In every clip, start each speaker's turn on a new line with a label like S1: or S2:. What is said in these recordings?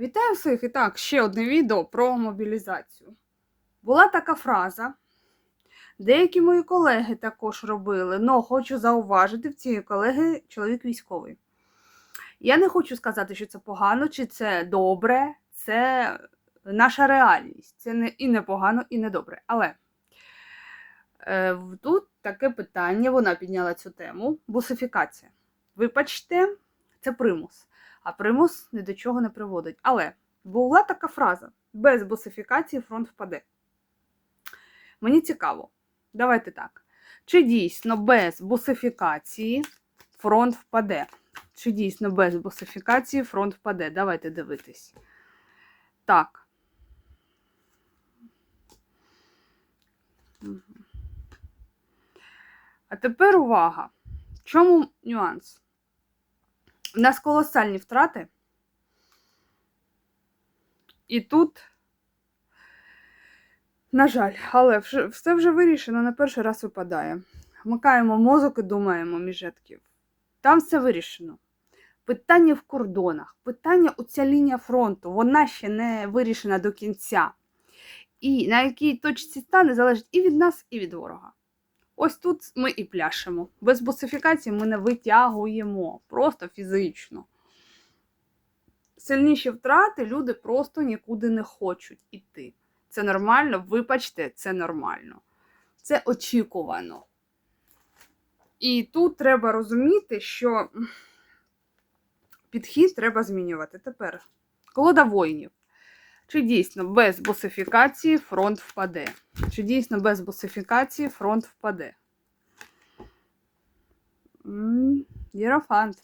S1: Вітаю всіх! І так, ще одне відео про мобілізацію. Була така фраза. Деякі мої колеги також робили, але хочу зауважити в цієї колеги чоловік військовий. Я не хочу сказати, що це погано, чи це добре, це наша реальність. Це не і не погано, і не добре. Але е, тут таке питання, вона підняла цю тему: бусифікація. Вибачте, це примус. А примус ні до чого не приводить. Але була така фраза: без бусифікації фронт впаде. Мені цікаво. Давайте так. Чи дійсно без бусифікації фронт впаде? Чи дійсно без бусифікації фронт впаде? Давайте дивитись. Так. А тепер увага. В чому нюанс? У нас колосальні втрати. І тут, на жаль, але все вже вирішено, на перший раз випадає. Вмикаємо мозок і думаємо міжетків. Там все вирішено. Питання в кордонах, питання оця лінія фронту, вона ще не вирішена до кінця. І на якій точці стане залежить і від нас, і від ворога. Ось тут ми і пляшемо. Без бусифікації ми не витягуємо просто фізично. Сильніші втрати люди просто нікуди не хочуть іти. Це нормально, вибачте, це нормально. Це очікувано. І тут треба розуміти, що підхід треба змінювати. Тепер колода воїнів. Чи дійсно без босифікації фронт впаде? Чи дійсно без босифікації фронт впаде? Єрофант.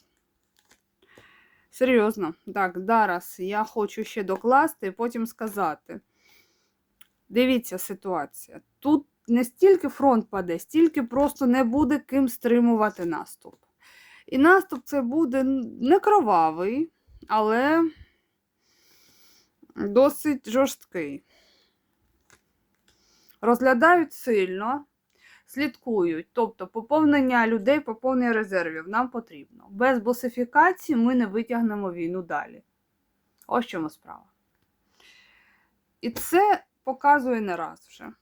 S1: Серйозно. Так, зараз я хочу ще докласти і потім сказати. Дивіться ситуація. Тут не стільки фронт паде, стільки просто не буде ким стримувати наступ. І наступ це буде не кровавий, але досить жорсткий. Розглядають сильно, слідкують. Тобто поповнення людей, поповнення резервів нам потрібно. Без босифікації ми не витягнемо війну далі. Ось чому справа. І це показує не раз вже.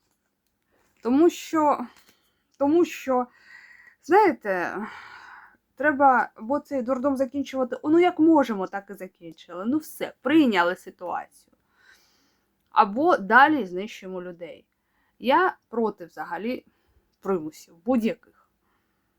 S1: Тому що, тому що, знаєте, треба, бо цей дурдом закінчувати. Ну, як можемо, так і закінчили. Ну, все, прийняли ситуацію. Або далі знищуємо людей. Я проти взагалі примусів, будь-яких.